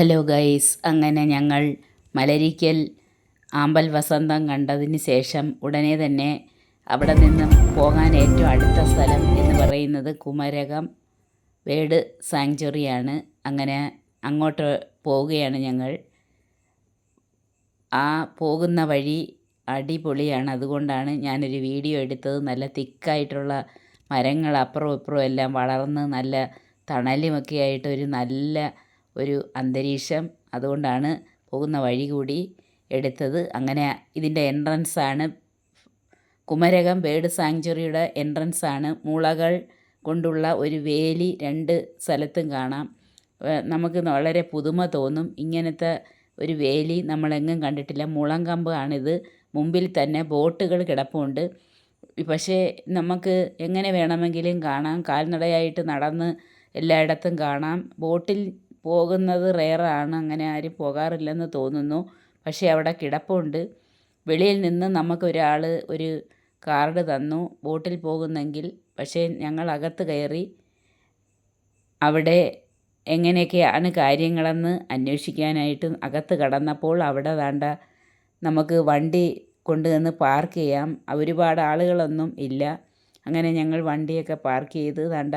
Hello guys അങ്ങനെ ഞങ്ങൾ മലരിക്കൽ ആമ്പൽ വസന്തം കണ്ടതിന് ശേഷം ഉടനെ തന്നെ അവിടെ നിന്നും പോകാൻ ഏറ്റവും അടുത്ത സ്ഥലം എന്ന് പറയുന്നത് കുമരകം വേട് സാങ്ച്വറിയാണ്. അങ്ങനെ അങ്ങോട്ട് പോവുകയാണ് ഞങ്ങൾ. ആ പോകുന്ന വഴി അടിപൊളിയാണ്. അതുകൊണ്ടാണ് ഞാനൊരു വീഡിയോ എടുത്തത്. നല്ല തിക്കായിട്ടുള്ള മരങ്ങൾ അപ്പുറവും ഇപ്പുറവും എല്ലാം വളർന്ന് നല്ല തണലുമൊക്കെ ആയിട്ട് ഒരു നല്ല ഒരു അന്തരീക്ഷം അതുകൊണ്ടാണ് പോകുന്ന വഴി കൂടി എടുത്തത്. അങ്ങനെ ഇതിന്റെ എൻട്രൻസാണ് കുമരകം ബേർഡ് സാങ്ച്വറിയുടെ എൻട്രൻസാണ്. മുളകൾ കൊണ്ടുള്ള ഒരു വേലി രണ്ട് സ്ഥലത്തും കാണാം. നമുക്ക് വളരെ പുതുമ തോന്നും. ഇങ്ങനത്തെ ഒരു വേലി നമ്മളെങ്ങും കണ്ടിട്ടില്ല. മുളം കമ്പ് ആണിത്. മുമ്പിൽ തന്നെ ബോട്ടുകൾ കിടപ്പുണ്ട്. പക്ഷേ നമുക്ക് എങ്ങനെ വേണമെങ്കിലും കാണാം. കാൽനടയായിട്ട് നടന്ന് എല്ലായിടത്തും കാണാം. ബോട്ടിൽ പോകുന്നത് റെയറാണ്. അങ്ങനെ ആരും പോകാറില്ലെന്ന് തോന്നുന്നു. പക്ഷേ അവിടെ കിടപ്പുണ്ട്. വെളിയിൽ നിന്ന് നമുക്കൊരാൾ ഒരു കാർഡ് തന്നു. ബോട്ടിൽ പോകുന്നെങ്കിൽ പക്ഷേ ഞങ്ങൾ അകത്ത് കയറി അവിടെ എങ്ങനെയൊക്കെയാണ് കാര്യങ്ങളെന്ന് അന്വേഷിക്കാനായിട്ട് അകത്ത് കടന്നപ്പോൾ അവിടെ വേണ്ട നമുക്ക് വണ്ടി കൊണ്ടുവന്ന് പാർക്ക് ചെയ്യാം. ഒരുപാട് ആളുകളൊന്നും ഇല്ല. അങ്ങനെ ഞങ്ങൾ വണ്ടിയൊക്കെ പാർക്ക് ചെയ്ത് വേണ്ട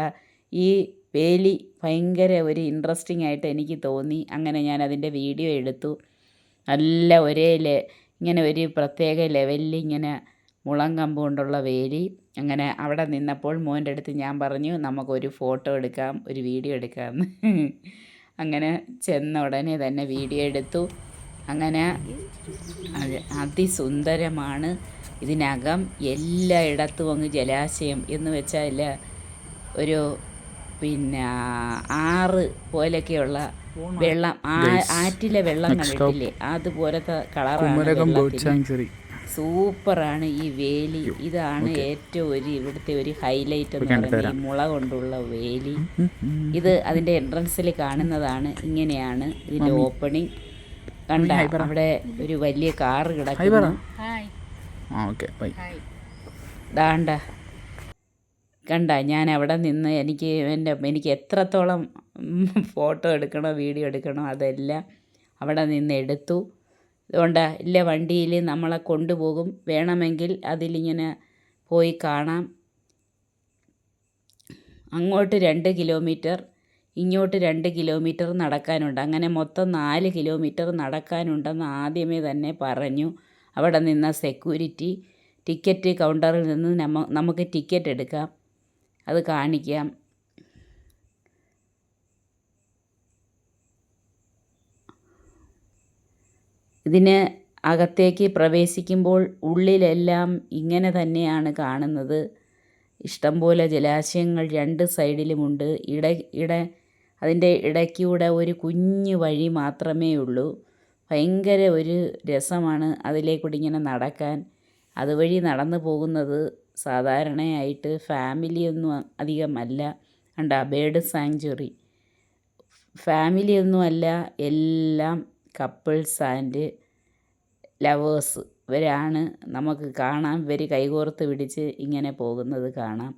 ഈ വേലി ഭയങ്കര ഒരു ഇൻട്രസ്റ്റിംഗ് ആയിട്ട് എനിക്ക് തോന്നി. അങ്ങനെ ഞാൻ അതിന്റെ വീഡിയോ എടുത്തു. നല്ല ഒരേ ലെ ഇങ്ങനെ ഒരു പ്രത്യേക ലെവലിൽ ഇങ്ങനെ മുളം കമ്പ് കൊണ്ടുള്ള വേലി. അങ്ങനെ അവിടെ നിന്നപ്പോൾ മോന്റെ അടുത്ത് ഞാൻ പറഞ്ഞു നമുക്കൊരു ഫോട്ടോ എടുക്കാം ഒരു വീഡിയോ എടുക്കാം അങ്ങനെ ചെന്ന ഉടനെ തന്നെ വീഡിയോ എടുത്തു. അങ്ങനെ അതിസുന്ദരമാണ്. ഇതിനകം എല്ലായിടത്തും അങ്ങ് ജലാശയം എന്ന് വെച്ചാൽ ഒരു പിന്നെ ആറ് പോലെയൊക്കെയുള്ള വെള്ളം ആ ആറ്റിലെ വെള്ളം കണ്ടിട്ടില്ലേ? അതുപോലത്തെ കളറാണ് സൂപ്പറാണ് ഈ വേലി. ഇതാണ് ഏറ്റവും ഒരു ഇവിടുത്തെ ഒരു ഹൈലൈറ്റ് എന്ന് പറയുന്നത് ഈ മുള കൊണ്ടുള്ള വേലി. ഇത് അതിന്റെ എൻട്രൻസിൽ കാണുന്നതാണ്. ഇങ്ങനെയാണ് ഇതിന്റെ ഓപ്പണിംഗ് കണ്ട അവിടെ ഒരു വലിയ കാറ് കിടക്കുന്നു. ആ ഓക്കെ ബൈ ദാണ്ട കണ്ട ഞാൻ അവിടെ നിന്ന് എനിക്ക് എന്റെ എനിക്ക് എത്രത്തോളം ഫോട്ടോ എടുക്കണോ വീഡിയോ എടുക്കണോ അതെല്ലാം അവിടെ നിന്ന് എടുത്തു. അതുകൊണ്ട് ഇല്ല വണ്ടിയിൽ നമ്മളെ കൊണ്ടുപോകും. വേണമെങ്കിൽ അതിലിങ്ങനെ പോയി കാണാം. അങ്ങോട്ട് രണ്ട് കിലോമീറ്റർ ഇങ്ങോട്ട് രണ്ട് കിലോമീറ്റർ നടക്കാനുണ്ട്. അങ്ങനെ മൊത്തം നാല് കിലോമീറ്റർ നടക്കാനുണ്ടെന്ന് ആദ്യമേ തന്നെ പറഞ്ഞു. അവിടെ നിന്ന സെക്യൂരിറ്റി ടിക്കറ്റ് കൗണ്ടറിൽ നിന്ന് നമുക്ക് ടിക്കറ്റ് എടുക്കാം. അത് കാണിക്കാം. ഇതിന് അകത്തേക്ക് പ്രവേശിക്കുമ്പോൾ ഉള്ളിലെല്ലാം ഇങ്ങനെ തന്നെയാണ് കാണുന്നത്. ഇഷ്ടംപോലെ ജലാശയങ്ങൾ രണ്ട് സൈഡിലുമുണ്ട്. ഇട ഇട അതിന്റെ ഇടയ്ക്കൂടെ ഒരു കുഞ്ഞു വഴി മാത്രമേ ഉള്ളൂ. ഭയങ്കര ഒരു രസമാണ് അതിലേക്കൂടി ഇങ്ങനെ നടക്കാൻ. അതുവഴി നടന്നു പോകുന്നത് സാധാരണയായിട്ട് ഫാമിലിയൊന്നും അധികമല്ല. കണ്ട? ബേർഡ് സാങ്ച്വറി ഫാമിലിയൊന്നുമല്ല എല്ലാം കപ്പിൾസ് ആൻഡ് ലവേഴ്സ്. ഇവരാണ് നമുക്ക് കാണാം. ഇവർ കൈകോർത്ത് പിടിച്ച് ഇങ്ങനെ പോകുന്നത് കാണാം.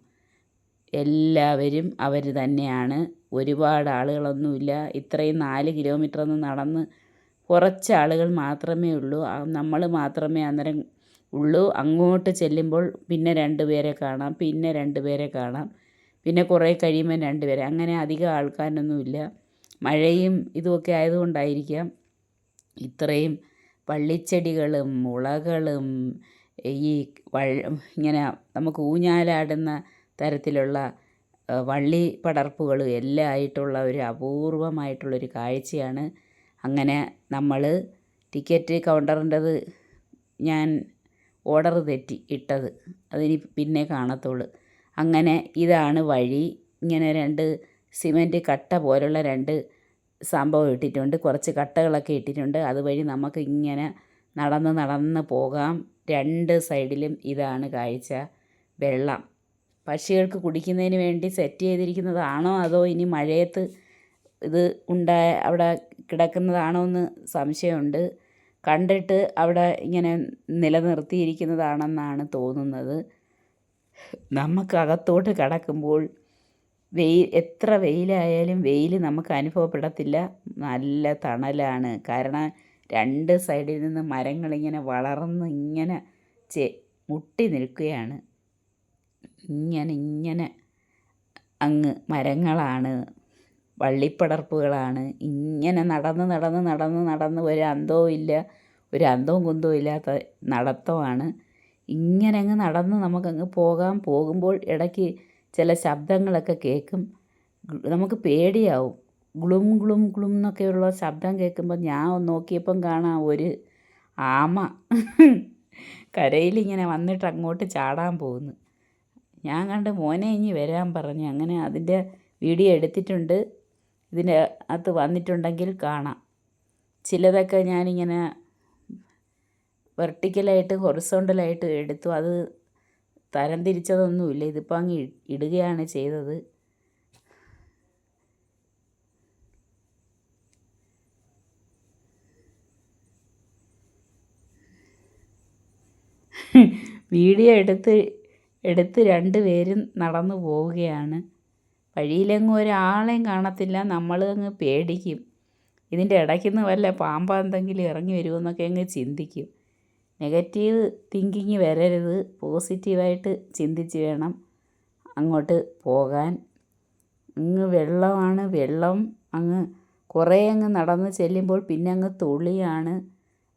എല്ലാവരും അവർ തന്നെയാണ്. ഒരുപാട് ആളുകളൊന്നുമില്ല. ഇത്രയും നാല് കിലോമീറ്റർ ഒന്ന് നടന്ന് കുറച്ച് ആളുകൾ മാത്രമേ ഉള്ളൂ. നമ്മൾ മാത്രമേ അന്നേരം ഉള്ളൂ. അങ്ങോട്ട് ചെല്ലുമ്പോൾ പിന്നെ രണ്ട് പേരെ കാണാം പിന്നെ രണ്ട് പേരെ കാണാം പിന്നെ കുറേ കഴിയുമ്പോൾ രണ്ട് പേരെ. അങ്ങനെ അധികം ആൾക്കാരൊന്നുമില്ല. മഴയും ഇതുമൊക്കെ ആയതുകൊണ്ടായിരിക്കാം ഇത്രയും വള്ളിച്ചെടികളും മുളകളും ഈ വഴ ഇങ്ങനെ നമുക്ക് ഊഞ്ഞാലാടുന്ന തരത്തിലുള്ള വള്ളി പടർപ്പുകളും എല്ലാം ആയിട്ടുള്ള ഒരു അപൂർവമായിട്ടുള്ളൊരു കാഴ്ചയാണ്. അങ്ങനെ നമ്മൾ ടിക്കറ്റ് കൗണ്ടറിന്റെത് ഞാൻ ഓർഡർ തെറ്റി ഇട്ടത്. അതിനി പിന്നെ കാണത്തുള്ളൂ. അങ്ങനെ ഇതാണ് വഴി. ഇങ്ങനെ രണ്ട് സിമന്റ് കട്ട പോലുള്ള രണ്ട് സംഭവം ഇട്ടിട്ടുണ്ട്. കുറച്ച് കട്ടകളൊക്കെ ഇട്ടിട്ടുണ്ട്. അതുവഴി നമുക്ക് ഇങ്ങനെ നടന്ന് നടന്ന് പോകാം. രണ്ട് സൈഡിലും ഇതാണ് കാഴ്ച. വെള്ളം. പക്ഷികൾക്ക് കുടിക്കുന്നതിന് വേണ്ടി സെറ്റ് ചെയ്തിരിക്കുന്നതാണോ? അതോ ഇനി മഴയത്ത് ഇത് ഉണ്ടായ അവിടെ കിടക്കുന്നതാണോ എന്ന് സംശയമുണ്ട്. കണ്ടിട്ട് അവിടെ ഇങ്ങനെ നിലനിർത്തിയിരിക്കുന്നതാണെന്നാണ് തോന്നുന്നത്. നമുക്ക് അകത്തോട്ട് കടക്കുമ്പോൾ വെയിൽ എത്ര വെയിലായാലും വെയിൽ നമുക്ക് അനുഭവപ്പെടത്തില്ല. നല്ല തണലാണ്. കാരണം രണ്ട് സൈഡിൽ നിന്ന് മരങ്ങളിങ്ങനെ വളർന്ന് ഇങ്ങനെ ചെ മുട്ടി നിൽക്കുകയാണ്. ഇങ്ങനെ ഇങ്ങനെ അങ്ങ് മരങ്ങളാണ്. വള്ളിപ്പടർപ്പുകളാണ്. ഇങ്ങനെ നടന്ന് നടന്ന് നടന്ന് നടന്ന് ഒരു അന്തവും ഇല്ല ഒരു അന്തവും കുന്തവും ഇല്ലാത്ത നടത്തമാണ്. ഇങ്ങനെ അങ്ങ് നടന്ന് നമുക്കങ്ങ് പോകാൻ പോകുമ്പോൾ ഇടയ്ക്ക് ചില ശബ്ദങ്ങളൊക്കെ കേൾക്കും. നമുക്ക് പേടിയാവും. ഗ്ലും ഗ്ലും ഗ്ലും എന്നൊക്കെയുള്ള ശബ്ദം കേൾക്കുമ്പോൾ ഞാൻ നോക്കിയപ്പം കാണാം ഒരു ആമ കരയിലിങ്ങനെ വന്നിട്ട് അങ്ങോട്ട് ചാടാൻ പോകുന്നു. ഞാൻ കണ്ട് മോനെ ഇനി വരാൻ പറഞ്ഞു. അങ്ങനെ അതിന്റെ വീഡിയോ എടുത്തിട്ടുണ്ട്. ഇതിന്റെ അകത്ത് വന്നിട്ടുണ്ടെങ്കിൽ കാണാം. ചിലതൊക്കെ ഞാനിങ്ങനെ വെർട്ടിക്കലായിട്ട് ഹൊറിസോണ്ടലായിട്ട് എടുത്തു. അത് തരം തിരിച്ചതൊന്നുമില്ല. ഇതിപ്പോൾ അങ്ങ് ഇടുകയാണ് ചെയ്തത്. വീഡിയോ എടുത്ത് എടുത്ത് രണ്ടുപേരും നടന്നു പോവുകയാണ്. വഴിയിലെങ്ങും ഒരാളെയും കാണത്തില്ല. നമ്മൾ അങ്ങ് പേടിക്കും. ഇതിന്റെ ഇടയ്ക്ക് നിന്ന് വല്ല പാമ്പ എന്തെങ്കിലും ഇറങ്ങി വരുമെന്നൊക്കെ അങ്ങ് ചിന്തിക്കും. നെഗറ്റീവ് തിങ്കിങ് വരരുത്. പോസിറ്റീവായിട്ട് ചിന്തിച്ച് വേണം അങ്ങോട്ട് പോകാൻ. അങ്ങ് വെള്ളമാണ്. വെള്ളം അങ്ങ് കുറേ അങ്ങ് നടന്ന് ചെല്ലുമ്പോൾ പിന്നെ അങ്ങ് തുള്ളിയാണ്.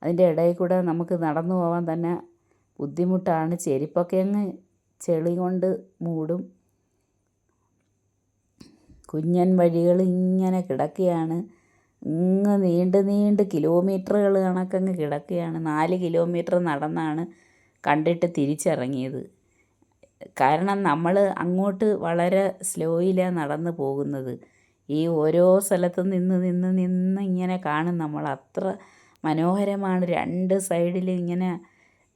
അതിന്റെ ഇടയിൽ കൂടെ നമുക്ക് നടന്നു പോകാൻ തന്നെ ബുദ്ധിമുട്ടാണ്. ചെരുപ്പൊക്കെ അങ്ങ് ചെളി കൊണ്ട് മൂടും. കുഞ്ഞൻ വഴികൾ ഇങ്ങനെ കിടക്കുകയാണ്. ഇങ്ങ് നീണ്ട് നീണ്ട് കിലോമീറ്ററുകൾ കണക്കങ്ങ് കിടക്കുകയാണ്. നാല് കിലോമീറ്റർ നടന്നാണ് കണ്ടിട്ട് തിരിച്ചിറങ്ങിയത്. കാരണം നമ്മൾ അങ്ങോട്ട് വളരെ സ്ലോയിലാണ് നടന്നു പോകുന്നത്. ഈ ഓരോ സ്ഥലത്ത് നിന്ന് നിന്ന് നിന്ന് ഇങ്ങനെ കാണും നമ്മൾ. അത്ര മനോഹരമാണ്. രണ്ട് സൈഡിൽ ഇങ്ങനെ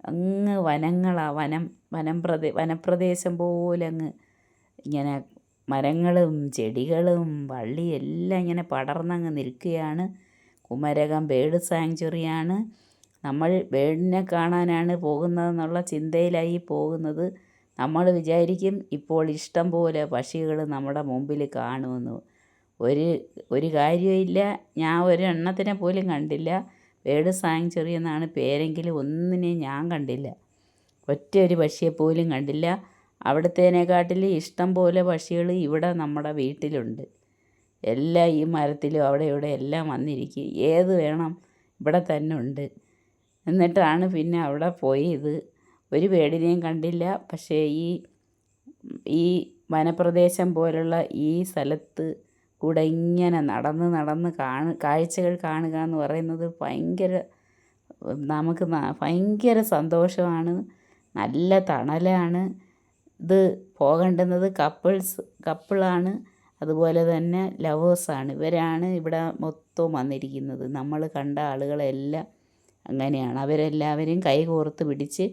അങ്ങ് വനങ്ങളാണ് വനം വനം പ്രദേ വനപ്രദേശം പോലെ അങ്ങ് ഇങ്ങനെ മരങ്ങളും ചെടികളും വള്ളിയെല്ലാം ഇങ്ങനെ പടർന്നങ്ങ് നിൽക്കുകയാണ്. കുമരകം ബേർഡ് സാങ്ച്വറിയാണ്. നമ്മൾ ബേർഡിനെ കാണാനാണ് പോകുന്നതെന്നുള്ള ചിന്തയിലായി പോകുന്നത്. നമ്മൾ വിചാരിക്കും ഇപ്പോൾ ഇഷ്ടം പോലെ പക്ഷികൾ നമ്മുടെ മുമ്പിൽ കാണുമെന്ന്. ഒരു ഒരു കാര്യമില്ല ഞാൻ ഒരു എണ്ണത്തിനെ പോലും കണ്ടില്ല. ബേർഡ് സാങ്ച്വറി എന്നാണ് പേരെങ്കിലും ഒന്നിനെയും ഞാൻ കണ്ടില്ല. ഒറ്റ ഒരു പക്ഷിയെ പോലും കണ്ടില്ല. അവിടുത്തേനെക്കാട്ടിൽ ഇഷ്ടം പോലെ പക്ഷികൾ ഇവിടെ നമ്മുടെ വീട്ടിലുണ്ട്. എല്ലാം ഈ മരത്തിലും അവിടെ ഇവിടെ എല്ലാം വന്നിരിക്കും. ഏത് വേണം? ഇവിടെ തന്നെ ഉണ്ട്. എന്നിട്ടാണ് പിന്നെ അവിടെ പോയത് ഒരു പേടിനെയും കണ്ടില്ല. പക്ഷേ ഈ ഈ വനപ്രദേശം പോലുള്ള ഈ സ്ഥലത്ത് കൂടെ ഇങ്ങനെ നടന്ന് നടന്ന് കാണു കാഴ്ചകൾ കാണുക എന്ന് പറയുന്നത് ഭയങ്കര നമുക്ക് ഭയങ്കര സന്തോഷമാണ്. നല്ല തണലാണ്. ഇത് പോകേണ്ടുന്നത് കപ്പിൾസ് കപ്പിളാണ്. അതുപോലെ തന്നെ ലവേഴ്സാണ്. ഇവരാണ് ഇവിടെ മൊത്തം വന്നിരിക്കുന്നത്. നമ്മൾ കണ്ട ആളുകളെല്ലാം അങ്ങനെയാണ്. അവരെല്ലാവരും കൈകോർത്ത് പിടിച്ച്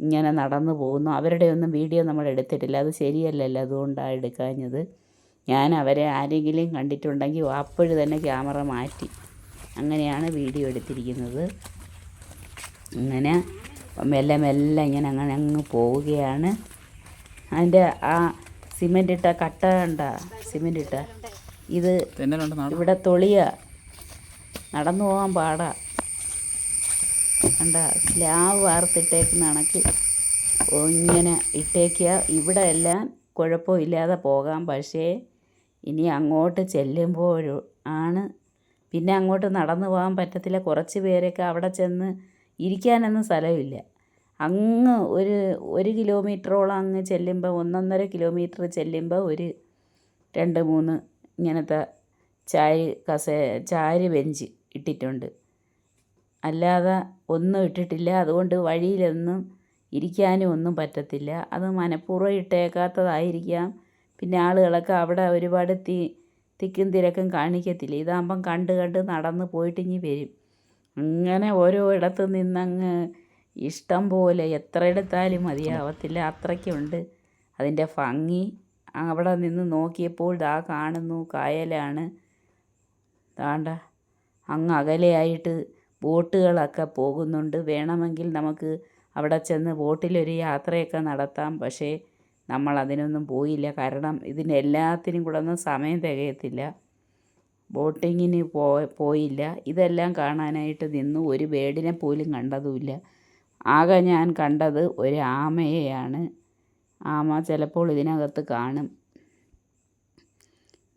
ഇങ്ങനെ നടന്നു പോകുന്നു. അവരുടെ ഒന്നും വീഡിയോ നമ്മൾ എടുത്തിട്ടില്ല. അത് ശരിയല്ലല്ലോ. അതുകൊണ്ടാണ് എടുക്കാഞ്ഞത്. ഞാൻ അവരെ ആരെങ്കിലും കണ്ടിട്ടുണ്ടെങ്കിൽ അപ്പോഴും തന്നെ ക്യാമറ മാറ്റി അങ്ങനെയാണ് വീഡിയോ എടുത്തിരിക്കുന്നത്. അങ്ങനെ മെല്ലെ മെല്ലെ ഇങ്ങനെ അങ്ങനെ അങ്ങ് പോവുകയാണ്. അതിന്റെ ആ സിമെന്റ് ഇട്ട കട്ട ഉണ്ട സിമെന്റ് ഇട്ട ഇത് ഇവിടെ തൊളിയ. നടന്നു പോകാൻ പാടാ. കണ്ട സ്ലാവ് വാർത്തിട്ടേക്കുന്ന കണക്ക് ഇങ്ങനെ ഇട്ടേക്കുക ഇവിടെ എല്ലാം കുഴപ്പമില്ലാതെ പോകാം. പക്ഷേ ഇനി അങ്ങോട്ട് ചെല്ലുമ്പോൾ ആണ്. പിന്നെ അങ്ങോട്ട് നടന്നു പോകാൻ പറ്റത്തില്ല. കുറച്ച് പേരൊക്കെ അവിടെ ചെന്ന് ഇരിക്കാനൊന്നും സ്ഥലമില്ല. അങ്ങ് ഒരു ഒരു കിലോമീറ്ററോളം അങ്ങ് ചെല്ലുമ്പോൾ ഒന്നൊന്നര കിലോമീറ്റർ ചെല്ലുമ്പോൾ ഒരു രണ്ട് മൂന്ന് ഇങ്ങനത്തെ ചാരി കസേ ചാരി ബെഞ്ച് ഇട്ടിട്ടുണ്ട്. അല്ലാതെ ഒന്നും ഇട്ടിട്ടില്ല. അതുകൊണ്ട് വഴിയിലൊന്നും ഇരിക്കാനും ഒന്നും പറ്റത്തില്ല. അത് മനഃപൂർവം ഇട്ടേക്കാത്തതായിരിക്കാം. പിന്നെ ആളുകളൊക്കെ അവിടെ ഒരുപാട് തി തിക്കും തിരക്കും കാണിക്കത്തില്ല. ഇതാകുമ്പം കണ്ട് കണ്ട് നടന്ന് പോയിട്ട് വരും. അങ്ങനെ ഓരോ ഇടത്ത് നിന്നങ്ങ് ഇഷ്ടം പോലെ എത്ര എടുത്താലും മതിയാവത്തില്ല. അത്രയ്ക്കുണ്ട്. അതിന്റെ ഭംഗി അവിടെ നിന്ന് നോക്കിയപ്പോൾ ദാ കാണുന്നു കായലാണ്. ദാണ്ട അങ്ങ് അകലെയായിട്ട് ബോട്ടുകളൊക്കെ പോകുന്നുണ്ട്. വേണമെങ്കിൽ നമുക്ക് അവിടെ ചെന്ന് ബോട്ടിലൊരു യാത്രയൊക്കെ നടത്താം. പക്ഷേ നമ്മൾ അതിനൊന്നും പോയില്ല. കാരണം ഇതിനെല്ലാത്തിനും കൂടെ ഒന്നും സമയം തികയത്തില്ല. ബോട്ടിങ്ങിന് പോയില്ല. ഇതെല്ലാം കാണാനായിട്ട് നിന്നു. ഒരു ബേഡിനെ പോലും കണ്ടതുമില്ല. ആകെ ഞാൻ കണ്ടത് ഒരു ആമയെയാണ്. ആമ ചിലപ്പോൾ ഇതിനകത്ത് കാണും.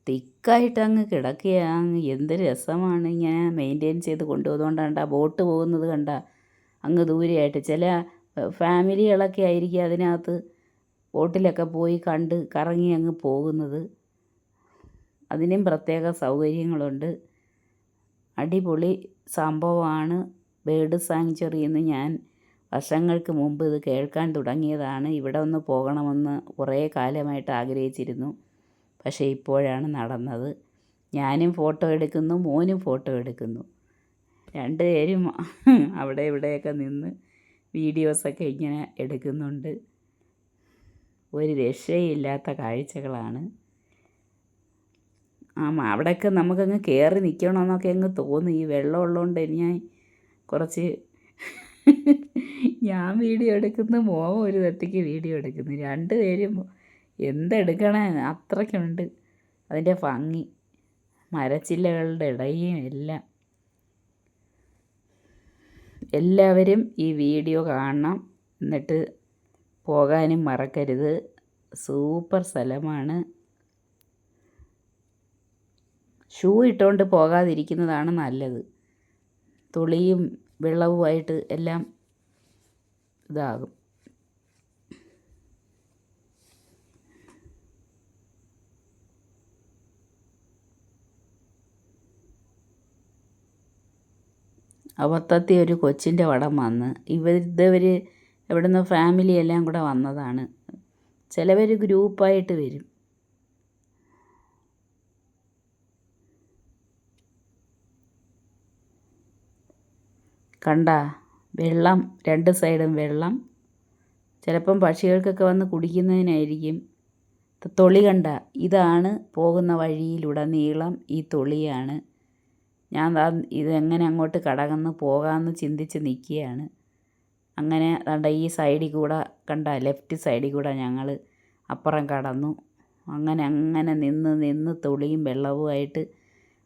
തിക്കായിട്ടങ്ങ് കിടക്കുകയാണ് എന്ത് രസമാണ് ഇങ്ങനെ മെയിന്റെയിൻ ചെയ്ത് കൊണ്ടുപോകുന്നതുകൊണ്ടാണ് ആ ബോട്ട് പോകുന്നത് കണ്ട അങ്ങ് ദൂരെയായിട്ട്. ചില ഫാമിലികളൊക്കെ ആയിരിക്കും അതിനകത്ത് ബോട്ടിലൊക്കെ പോയി കണ്ട് കറങ്ങി അങ്ങ് പോകുന്നത്. അതിനും പ്രത്യേക സൗകര്യങ്ങളുണ്ട്. അടിപൊളി സംഭവമാണ്. ബേർഡ് സാങ്ച്വറി എന്ന് ഞാൻ വർഷങ്ങൾക്ക് മുമ്പ് ഇത് കേൾക്കാൻ തുടങ്ങിയതാണ്. ഇവിടെ ഒന്ന് പോകണമെന്ന് കുറേ കാലമായിട്ട് ആഗ്രഹിച്ചിരുന്നു. പക്ഷേ ഇപ്പോഴാണ് നടന്നത്. ഞാനും ഫോട്ടോ എടുക്കുന്നു മോനും ഫോട്ടോ എടുക്കുന്നു. രണ്ടുപേരും അവിടെ ഇവിടെയൊക്കെ നിന്ന് വീഡിയോസൊക്കെ ഇങ്ങനെ എടുക്കുന്നുണ്ട്. ഒരു രക്ഷയില്ലാത്ത കാഴ്ചകളാണ്. ആ അവിടെയൊക്കെ നമുക്കങ്ങ് കയറി നിൽക്കണമെന്നൊക്കെ അങ്ങ് തോന്നി. ഈ വെള്ളം ഉള്ളതുകൊണ്ട് ഞാൻ കുറച്ച് ഞാൻ വീഡിയോ എടുക്കുന്നു മോൻ ഒരു തട്ടിക്ക് വീഡിയോ എടുക്കുന്നു. രണ്ട് പേരും എന്തെടുക്കണേ? അത്രയ്ക്കുണ്ട്. അതിന്റെ ഭംഗി മരച്ചില്ലകളുടെ ഇടയും എല്ലാം. എല്ലാവരും ഈ വീഡിയോ കാണണം. എന്നിട്ട് പോകാനും മറക്കരുത്. സൂപ്പർ സ്ഥലമാണ്. ഷൂ ഇട്ടുകൊണ്ട് പോകാതിരിക്കുന്നതാണ് നല്ലത്. തുളിയും വെള്ളവുമായിട്ട് എല്ലാം ഇതാകും. അബദ്ധത്തിൽ ഒരു കൊച്ചിന്റെ വടം വന്ന് ഇവർ ഇതവർ എവിടുന്ന് ഫാമിലി എല്ലാം കൂടെ വന്നതാണ്. ചിലവർ ഗ്രൂപ്പായിട്ട് വരും. കണ്ട? വെള്ളം രണ്ട് സൈഡും വെള്ളം. ചിലപ്പം പക്ഷികൾക്കൊക്കെ വന്ന് കുടിക്കുന്നതിനായിരിക്കും. തൊളി കണ്ട ഇതാണ് പോകുന്ന വഴിയിലൂടെ നീളം ഈ തൊളിയാണ്. ഞാൻ ഇതെങ്ങനെ അങ്ങോട്ട് കടകന്ന് പോകാമെന്ന് ചിന്തിച്ച് നിൽക്കുകയാണ്. അങ്ങനെ കണ്ട ഈ സൈഡിൽ കൂടെ കണ്ട ലെഫ്റ്റ് സൈഡിൽ കൂടെ ഞങ്ങൾ അപ്പുറം കടന്നു. അങ്ങനെ അങ്ങനെ നിന്ന് നിന്ന് തൊളിയും വെള്ളവുമായിട്ട്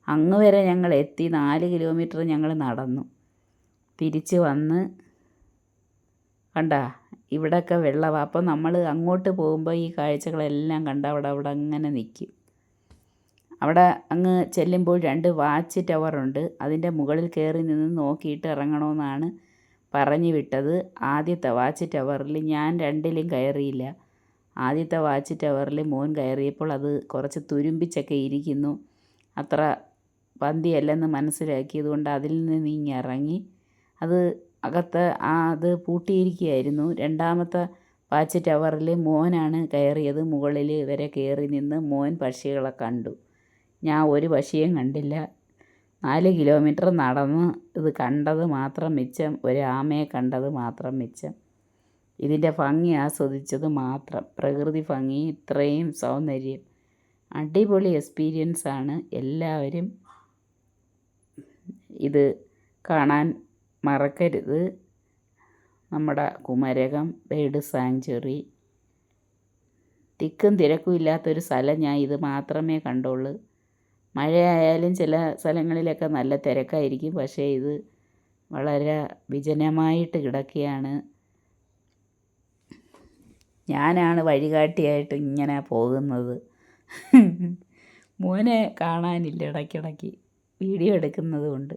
അങ്ങ് വരെ ഞങ്ങൾ എത്തി നാല് കിലോമീറ്റർ ഞങ്ങൾ നടന്നു. തിരിച്ച് വന്ന് കണ്ട ഇവിടെയൊക്കെ വെള്ളമാണ് അപ്പോൾ നമ്മൾ അങ്ങോട്ട് പോകുമ്പോൾ ഈ കാഴ്ചകളെല്ലാം കണ്ട അവിടെ അവിടെ അങ്ങനെ നിൽക്കും. അവിടെ അങ്ങ് ചെല്ലുമ്പോൾ രണ്ട് വാച്ച് ടവറുണ്ട് അതിന്റെ മുകളിൽ കയറി നിന്ന് നോക്കിയിട്ട് ഇറങ്ങണമെന്നാണ് പറഞ്ഞു വിട്ടത്. ആദ്യത്തെ വാച്ച് ടവറിൽ ഞാൻ രണ്ടിലും കയറിയില്ല. ആദ്യത്തെ വാച്ച് ടവറിൽ മോൻ കയറിയപ്പോൾ അത് കുറച്ച് തുരുമ്പിച്ചൊക്കെ ഇരിക്കുന്നു. അത്ര പന്തിയല്ലെന്ന് മനസ്സിലാക്കിയതുകൊണ്ട് അതിൽ നിന്ന് ഇങ്ങ് ഇറങ്ങി. അത് അകത്ത് അത് പൂട്ടിയിരിക്കുകയായിരുന്നു. രണ്ടാമത്തെ വാച്ച് ടവറിൽ മോനാണ് കയറിയത്. മുകളിൽ വരെ കയറി നിന്ന് മോൻ പക്ഷികളെ കണ്ടു. ഞാൻ ഒരു പക്ഷിയും കണ്ടില്ല. നാല് കിലോമീറ്റർ നടന്ന് ഇത് കണ്ടത് മാത്രം മിച്ചം ഒരു ആമയെ കണ്ടത് മാത്രം മിച്ചം. ഇതിന്റെ ഭംഗി ആസ്വദിച്ചത് മാത്രം. പ്രകൃതി ഭംഗി ഇത്രയും സൗന്ദര്യം. അടിപൊളി എക്സ്പീരിയൻസാണ്. എല്ലാവരും ഇത് കാണാൻ മറക്കരുത്. നമ്മുടെ കുമരകം ബേഡ് സാങ്ച്വറി. തിക്കും തിരക്കും ഇല്ലാത്തൊരു സ്ഥലം ഞാൻ ഇത് മാത്രമേ കണ്ടുള്ളൂ. മഴയായാലും ചില സ്ഥലങ്ങളിലൊക്കെ നല്ല തിരക്കായിരിക്കും. പക്ഷേ ഇത് വളരെ വിജനമായിട്ട് കിടക്കുകയാണ്. ഞാനാണ് വഴികാട്ടിയായിട്ട് ഇങ്ങനെ പോകുന്നത്. മോനെ കാണാനില്ല ഇടയ്ക്കിടയ്ക്ക്. വീഡിയോ എടുക്കുന്നത് കൊണ്ട്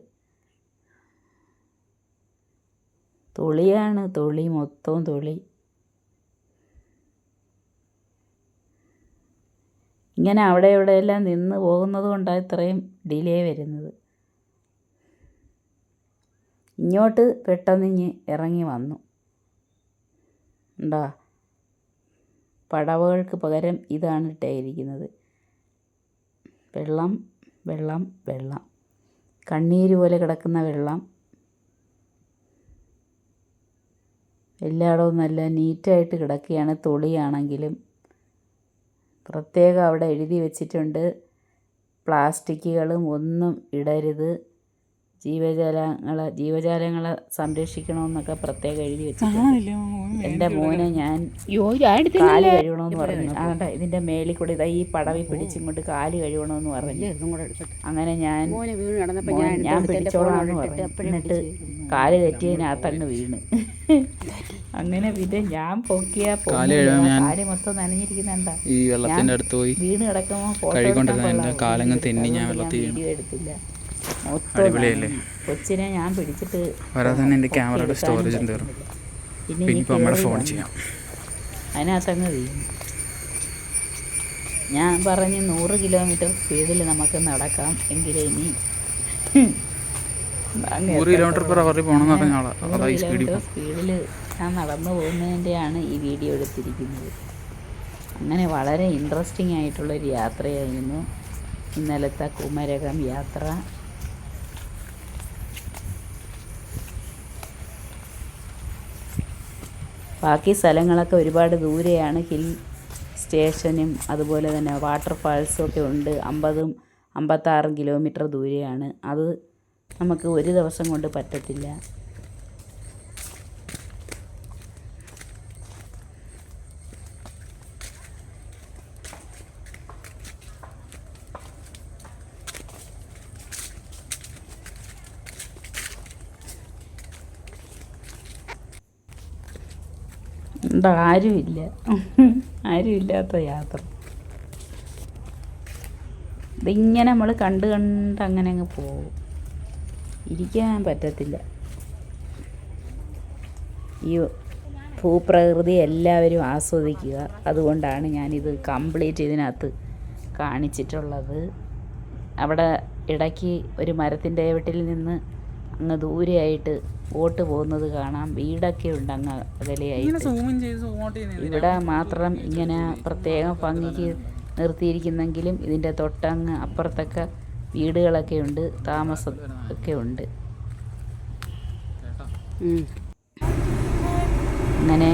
തൊളിയാണ് തൊളി മൊത്തവും തൊളി. ഇങ്ങനെ അവിടെ ഇവിടെയെല്ലാം നിന്ന് പോകുന്നത് കൊണ്ടാണ് ഇത്രയും ഡിലേ വരുന്നത്. ഇങ്ങോട്ട് പെട്ടെന്ന് ഇങ്ങ് ഇറങ്ങി വന്നു. ഉണ്ടോ? പടവകൾക്ക് പകരം ഇതാണ് ഇട്ടേയിരിക്കുന്നത്. വെള്ളം വെള്ളം വെള്ളം. കണ്ണീര് പോലെ കിടക്കുന്ന വെള്ളം. എല്ലായിടവും നല്ല നീറ്റായിട്ട് കിടക്കുകയാണ് തൊളിയാണെങ്കിലും. പ്രത്യേകം അവിടെ എഴുതി വെച്ചിട്ടുണ്ട്. പ്ലാസ്റ്റിക്കുകളും ഒന്നും ഇടരുത്. ജീവജാലങ്ങളെ ജീവജാലങ്ങളെ സംരക്ഷിക്കണമെന്നൊക്കെ പ്രത്യേകം എഴുതി വെച്ചിട്ടുണ്ട്. എന്റെ മോനെ ഞാൻ കാൽ കഴുകണമെന്ന് പറഞ്ഞു അതുകൊണ്ട് ഇതിന്റെ മേളിൽ കൂടി ഇതാ ഈ പടവി പിടിച്ചും കൊണ്ട് കാൽ കഴുകണമെന്ന് പറഞ്ഞു ഇതും കൂടെ എടുത്തിട്ട്. അങ്ങനെ ഞാൻ ഞാൻ പിടിച്ചോളാണെന്ന് പറഞ്ഞു എന്നിട്ട് കാൽ തെറ്റിയതിനകത്തങ്ങ് വീണ്. അങ്ങനെ പിന്നെ ഞാൻ പൊക്കിയ കാൽ മൊത്തം നനഞ്ഞിരിക്കുന്നുണ്ട. ഈ വെള്ളത്തിന്റെ അടുത്ത് പോയി. വീണ് കാലങ്ങ് തെന്നി ഞാൻ വെള്ളത്തിൽ വീഡിയോ എടുത്തില്ല. അടിപൊളിയല്ലേ? കൊച്ചിനെ ഞാൻ പിടിച്ചിട്ട് വരാതെ തന്നെ എന്റെ ക്യാമറയുടെ സ്റ്റോറേജും തീർന്നു പിന്നെ നമ്മുടെ ഫോൺ ചെയ്യാം. അതിനകത്തങ്ങ് ഞാൻ പറഞ്ഞ് നൂറ് കിലോമീറ്റർ സ്പീഡിൽ നമുക്ക് നടക്കാം. എങ്കിലേ ഇനി നൂറ് കിലോമീറ്റർ പെർ അവറിൽ പറഞ്ഞ നൂറ് അതാ ഈ സ്പീഡിൽ സ്പീഡിൽ ഞാൻ നടന്നു പോകുന്നതിന്റെയാണ് ഈ വീഡിയോ എടുത്തിരിക്കുന്നത്. അങ്ങനെ വളരെ ഇൻട്രസ്റ്റിംഗ് ആയിട്ടുള്ളൊരു യാത്രയായിരുന്നു. ഇന്നലത്തെ കുമരകം യാത്ര. ബാക്കി സ്ഥലങ്ങളൊക്കെ ഒരുപാട് ദൂരെയാണ്. ഹിൽ സ്റ്റേഷനും അതുപോലെ തന്നെ വാട്ടർഫാൾസും ഒക്കെ ഉണ്ട്. അമ്പതും അമ്പത്താറും കിലോമീറ്റർ ദൂരെയാണ്. അത് നമുക്ക് ഒരു ദിവസം കൊണ്ട് പറ്റത്തില്ല. എന്താ ആരുമില്ല. ആരുമില്ലാത്ത യാത്ര. ഇതിങ്ങനെ നമ്മൾ കണ്ട് കണ്ട് അങ്ങനെ അങ്ങ് പോകും. ഇരിക്കാൻ പറ്റത്തില്ല. ഈ ഭൂപ്രകൃതി എല്ലാവരും ആസ്വദിക്കുക. അതുകൊണ്ടാണ് ഞാനിത് കംപ്ലീറ്റ് ഇതിനകത്ത് കാണിച്ചിട്ടുള്ളത്. അവിടെ ഇടയ്ക്ക് ഒരു മരത്തിന്റെ വീട്ടിൽ നിന്ന് അങ്ങ് ദൂരെയായിട്ട് ബോട്ട് പോകുന്നത് കാണാം. വീടൊക്കെ ഉണ്ട് അങ്ങ് അകലെയായിട്ട്. ചെയ്യുന്നത് ഇവിടെ മാത്രം ഇങ്ങനെ പ്രത്യേകം ഭംഗിക്ക് നിർത്തിയിരിക്കുന്നെങ്കിലും ഇതിന്റെ തൊട്ടങ്ങ് അപ്പുറത്തൊക്കെ വീടുകളൊക്കെ ഉണ്ട് താമസം ഒക്കെ ഉണ്ട്. അങ്ങനെ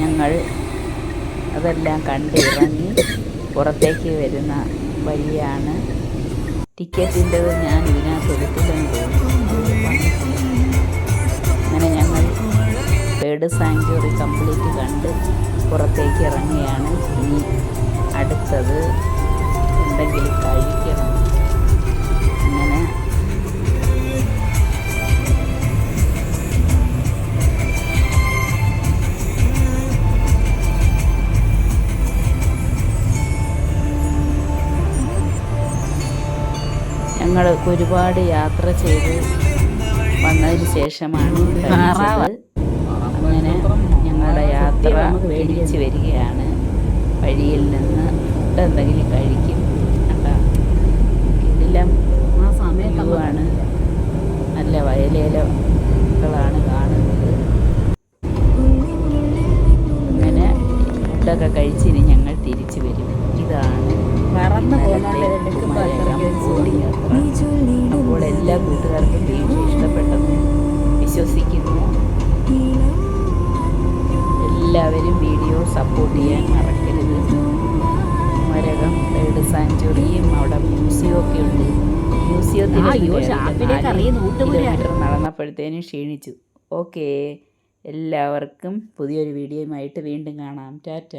ഞങ്ങൾ അതെല്ലാം കണ്ട് ഇറങ്ങി പുറത്തേക്ക് വരുന്ന വഴിയാണ്. ടിക്കറ്റിന്റെത് ഞാൻ ഇതിനകത്ത് എടുത്തില്ലെന്ന് അങ്ങനെ ഞങ്ങൾ ബേർഡ് സാങ്ച്വറി കംപ്ലീറ്റ് കണ്ട് പുറത്തേക്ക് ഇറങ്ങുകയാണ്. ഇനി അടുത്തത് എന്തെങ്കിലും കഴിക്കണം അങ്ങനെ. ഞങ്ങൾ ഒരുപാട് യാത്ര ചെയ്ത് വന്നതിന് ശേഷമാണ് അങ്ങനെ ഞങ്ങളുടെ യാത്ര തിരിച്ചു വരികയാണ്. വഴിയിൽ നിന്ന് എന്തെങ്കിലും കഴിക്കും കണ്ടോ? ഇതിലും ആ സമയത്ത് വ്യൂ ആണ് നല്ല വയലേലകളാണ് കാണുന്നത്. അങ്ങനെ ഫുഡൊക്കെ കഴിച്ചിനി ഞങ്ങൾ തിരിച്ചു വരും. ഇതാണ് പറന്ന് അപ്പോൾ എല്ലാ കൂട്ടുകാർക്കും വീഡിയോ ഇഷ്ടപ്പെട്ടെന്ന് വിശ്വസിക്കുന്നു. എല്ലാവരും വീഡിയോ സപ്പോർട്ട് ചെയ്യാൻ മറക്കരുത്. കുമരകം ബേർഡ് സാഞ്ചുറിയും അവിടെ മ്യൂസിയം ഒക്കെ ഉണ്ട്. മ്യൂസിയത്തിൽ നടന്നപ്പോഴത്തേനും ക്ഷീണിച്ചു. ഓക്കേ. എല്ലാവർക്കും പുതിയൊരു വീഡിയോയുമായിട്ട് വീണ്ടും കാണാം. ടാറ്റ.